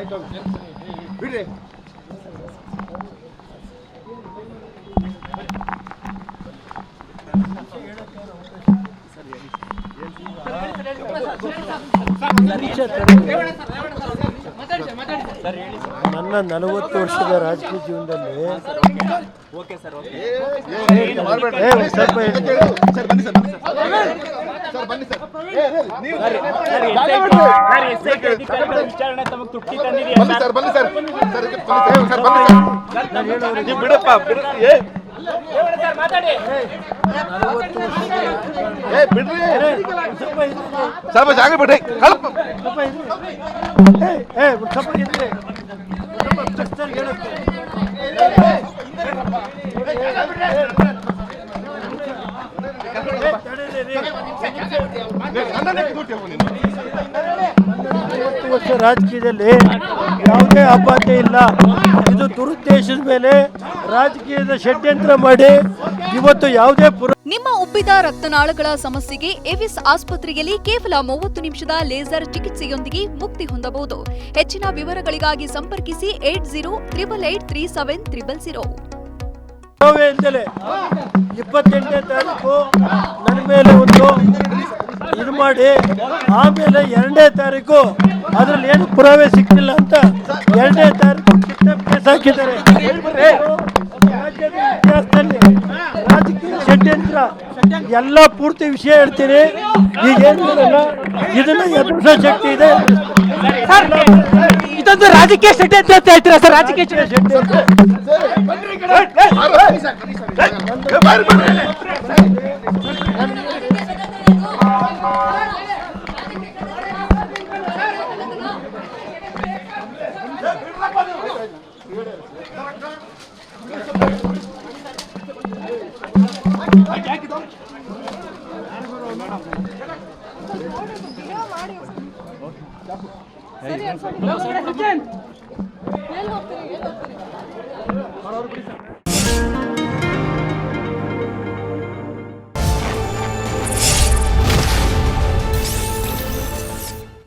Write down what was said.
ಆಯ್ತು ಬಿಡ್ರಿ ನನ್ನ ನಲವತ್ತು ವರ್ಷದ ರಾಜಕೀಯ ಜೀವನದಲ್ಲಿ ಸ್ವಲ್ಪ. ಸರ್ ಬನ್ನಿ ಸರ್ ಸರ್ ಸರ್ ಸರ್. ವಿಚಾರಣೆ ತಮಗೆ ತೃಪ್ತಿ ಬನ್ನಿ ಸರ್ ಬನ್ನಿ ಸರ್ ಸರ್ ಬನ್ನಿ ಸರ್ ಸರ್ ಬನ್ನಿ ಸರ್ ನೀವು ಬಿಡಪ್ಪ ಬಿಡು ಏ ಏ ಬಿಡ್ರಿ ಸ್ವಲ್ಪ ಜಾಗ ಬಿಡ್ರಿ ಕಲ್ಪ ಏ, ಸ್ವಲ್ಪ ಏ, ಮೂವತ್ತು ವರ್ಷ ರಾಜಕೀಯದಲ್ಲಿ ಯಾವುದೇ ಅಪಾತೆ ಇಲ್ಲ. ಇದು ದುರುದ್ದೇಶದ ಮೇಲೆ ರಾಜಕೀಯದ ಷಡ್ಯಂತ್ರ ಮಾಡಿ ಇವತ್ತು ಯಾವುದೇ ನಿಮ್ಮ ಉಬ್ಬಿದ ರಕ್ತನಾಳಗಳ ಸಮಸ್ಯೆಗೆ ಎವಿಸ್ ಆಸ್ಪತ್ರೆಯಲ್ಲಿ ಕೇವಲ ಮೂವತ್ತು ನಿಮಿಷದ ಲೇಸರ್ ಚಿಕಿತ್ಸೆಯೊಂದಿಗೆ ಮುಕ್ತಿ ಹೊಂದಬಹುದು. ಹೆಚ್ಚಿನ ವಿವರಗಳಿಗಾಗಿ ಸಂಪರ್ಕಿಸಿ eight zero triple eight three seven triple zero. ಇಪ್ಪತ್ತೆಂಟನೇ ತಾರೀಕು ಮಾಡಿ ಆಮೇಲೆ ಎರಡನೇ ತಾರೀಕು ಅದ್ರಲ್ಲಿ ಏನು ಪುರಾವೆ ಸಿಕ್ಕಿಲ್ಲ ಅಂತ ಎರಡನೇ ತಾರೀಕು ಕೇಸ್ ಹಾಕಿದ್ದಾರೆ. ಇತಿಹಾಸದಲ್ಲಿ ರಾಜಕೀಯ ಷಡ್ಯಂತ್ರ ಎಲ್ಲ ಪೂರ್ತಿ ವಿಷಯ ಹೇಳ್ತೀನಿ. ಈಗ ಇದನ್ನ ಎದುರಿಸೋ ಶಕ್ತಿ ಇದೆ. ಇದೊಂದು ರಾಜಕೀಯ ಷಡ್ಯಂತ್ರ ಅಂತ ಹೇಳ್ತೀರಾ ಸರ್? ರಾಜಕೀಯ ಷಡ್ಯಂತ್ರ. ಎಲ್ಲಿ ಹೋಗ್ತೀರಿ ಎಲ್ಲಿ ಹೋಗ್ತೀರಿ?